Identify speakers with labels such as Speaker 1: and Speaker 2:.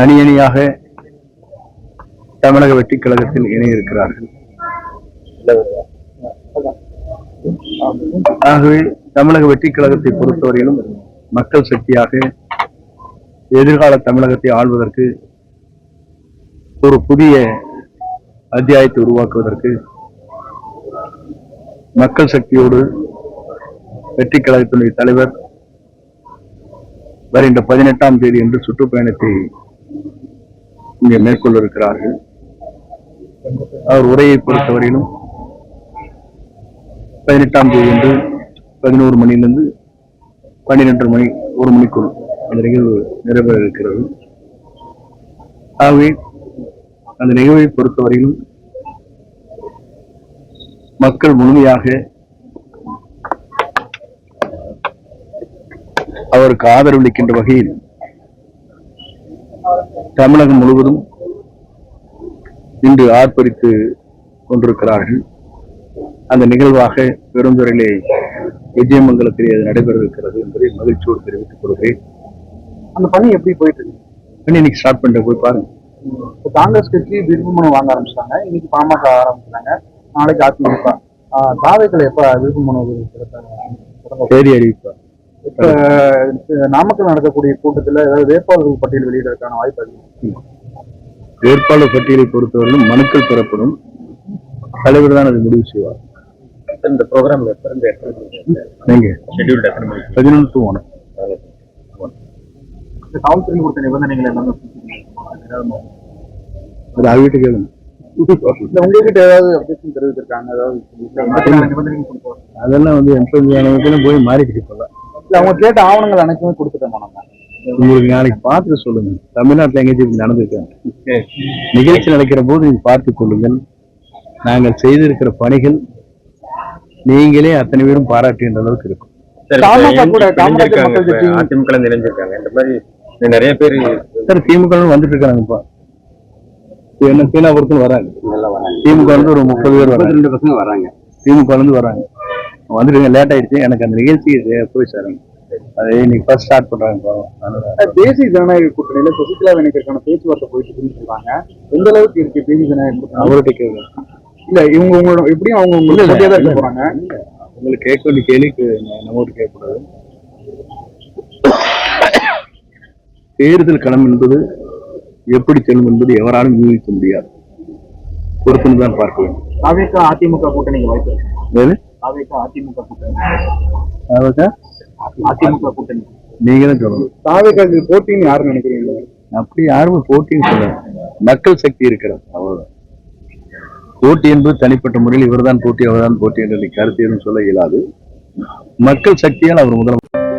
Speaker 1: அணி அணியாக தமிழக வெற்றிக் கழகத்தில் இணையிருக்கிறார்கள் ஆகவே தமிழக வெற்றிக் கழகத்தை பொறுத்தவரையிலும் மக்கள் சக்தியாக எதிர்கால தமிழகத்தை ஆள்வதற்கு ஒரு புதிய அத்தியாயத்தை உருவாக்குவதற்கு மக்கள் சக்தியோடு வெற்றி கழகத்தினுடைய தலைவர் வருகின்ற பதினெட்டாம் தேதி என்று சுற்றுப்பயணத்தை இங்கே மேற்கொள்ள இருக்கிறார்கள் அவர் உரையை பொறுத்தவரையிலும் பதினெட்டாம் தேதி என்று பதினோரு மணியிலிருந்து பன்னிரெண்டு மணி ஒரு மணிக்குள் அந்த நிகழ்வு நிறைவேற இருக்கிறது ஆகவே அந்த நிகழ்வை பொறுத்தவரையிலும் மக்கள் முழுமையாக அவருக்கு ஆதரவளிக்கின்ற வகையில் தமிழகம் முழுவதும் இன்று ஆர்ப்பரித்து கொண்டிருக்கிறார்கள். அந்த நிகழ்வாக பெருந்துறையிலே விஜயமங்கலத்திலே அது நடைபெறவிருக்கிறது என்பதை மகிழ்ச்சியோடு தெரிவித்துக் கொள்கிறேன்.
Speaker 2: அந்த பணி எப்படி போயிட்டு இருக்கு
Speaker 1: பண்ணி இன்னைக்கு ஸ்டார்ட் பண்ணிட்டு போய் பாருங்க.
Speaker 2: இப்போ காங்கிரஸ் கட்சி விருப்பமனு வாங்க ஆரம்பிச்சிட்டாங்க. இன்னைக்கு பாமக ஆரம்பிச்சாங்க நாளைக்கு அதிமுக. ஆஹ் தாவைகள் எப்ப விருப்பமனு?
Speaker 1: தேதி அறிவிப்பார்
Speaker 2: இப்ப நாமக்கல் நடக்கக்கூடிய கூட்டத்துல ஏதாவது வேட்பாளர்கள் பட்டியல் வெளியிடறதுக்கான வாய்ப்பு அதிகம்.
Speaker 1: வேட்பாளர் பட்டியலை பொறுத்தவரையிலும் மனுக்கள் பெறப்படும். தலைவர் தான் அதை முடிவு செய்வார்.
Speaker 3: இந்த ப்ரோக்ராம்ல மணிக்கு
Speaker 1: பதினொன்று ஒன்று.
Speaker 2: காவல்துறை கொடுத்த நிபந்தனைகள் எல்லாமே
Speaker 1: அது அவங்க கேளுங்க
Speaker 2: இல்ல உங்ககிட்ட ஏதாவது அப்டேஷன் தெரிவித்திருக்காங்க? ஏதாவது இந்த மாதிரியான நிபந்தனைகள் கொடுப்போம்
Speaker 1: அதெல்லாம் வந்து எம்பி ஆனவங்களும் போய் மாறிக்கிட்டு போகலாம்
Speaker 2: இல்ல அவங்க கேட்ட ஆவணங்கள் அனைத்துமே கொடுத்துட்டோமா நம்ம?
Speaker 1: உங்களுக்கு நாளைக்கு பார்த்துட்டு சொல்லுங்க. தமிழ்நாட்டுல எங்கேயும் இப்படி நடந்திருக்காங்க நிகழ்ச்சி நடக்கிற போது நீங்க பார்த்துக் கொள்ளுங்கள். நாங்கள் செய்திருக்கிற பணிகள் நீங்களே அத்தனை பேரும் பாராட்டுகின்ற அளவுக்கு இருக்கும்.
Speaker 3: அதிமுக இணைஞ்சிருக்காங்க. இந்த மாதிரி நிறைய பேர்
Speaker 1: சார் திமுக வந்துட்டு இருக்காங்கப்பா இப்ப. என்ன சீனாபுரத்துல வராங்க. திமுக இருந்து ஒரு முப்பது பேர் வராங்க.
Speaker 3: ரெண்டு பசங்க வராங்க.
Speaker 1: திமுக இருந்து வராங்க. வந்துடுங்க லேட் ஆயிடுச்சு. எனக்கு அந்த நிகழ்ச்சி போய் சாருங்க அதை இன்னைக்கு ஃபர்ஸ்ட் ஸ்டார்ட் பண்றாங்க
Speaker 2: தேசிய ஜனநாயக கூட்டணியில சசிகலா இணைக்கிறதுக்கான பேச்சுவார்த்தை போயிட்டு இருக்குன்னு சொல்றாங்க. எந்த அளவுக்கு இருக்கு தேசிய ஜனநாயக கூட்டணி?
Speaker 1: அவர்கிட்ட கேட்குறேன்
Speaker 2: இல்ல இவங்க உங்களோட எப்படியும் அவங்க உங்களுக்கு போறாங்க
Speaker 1: உங்களுக்கு கேட்க வேண்டிய கேள்விக்கு நான் நம்மோடு கேட்கக்கூடாது. தேர்தல் களம் என்பது எப்படி செல்லும் என்பது எவராலும் யூகிக்க முடியாது. பொறுத்துன்னு தான் பார்க்க வேண்டும்.
Speaker 2: அவைக்கு அதிமுக கூட்டணிக்கு வாய்ப்பு அவைக்கு அதிமுக கூட்டணி.
Speaker 1: அதாவது
Speaker 2: அதிமுக கூட்டணி.
Speaker 1: நீங்க தான் சொல்லணும்.
Speaker 2: தாவேக்காக்கு போட்டின்னு யாரு நினைக்கிறீங்க
Speaker 1: அப்படி யாரும் போட்டின்னு சொல்ல மக்கள் சக்தி இருக்கிறது அவ்வளவுதான். போட்டி என்பது தனிப்பட்ட முறையில் இவர்தான் போட்டி அவர்தான் போட்டி என்று கருத்து எதுவும் சொல்ல இயலாது. மக்கள் சக்தியால் அவர் முதலமைச்சர்.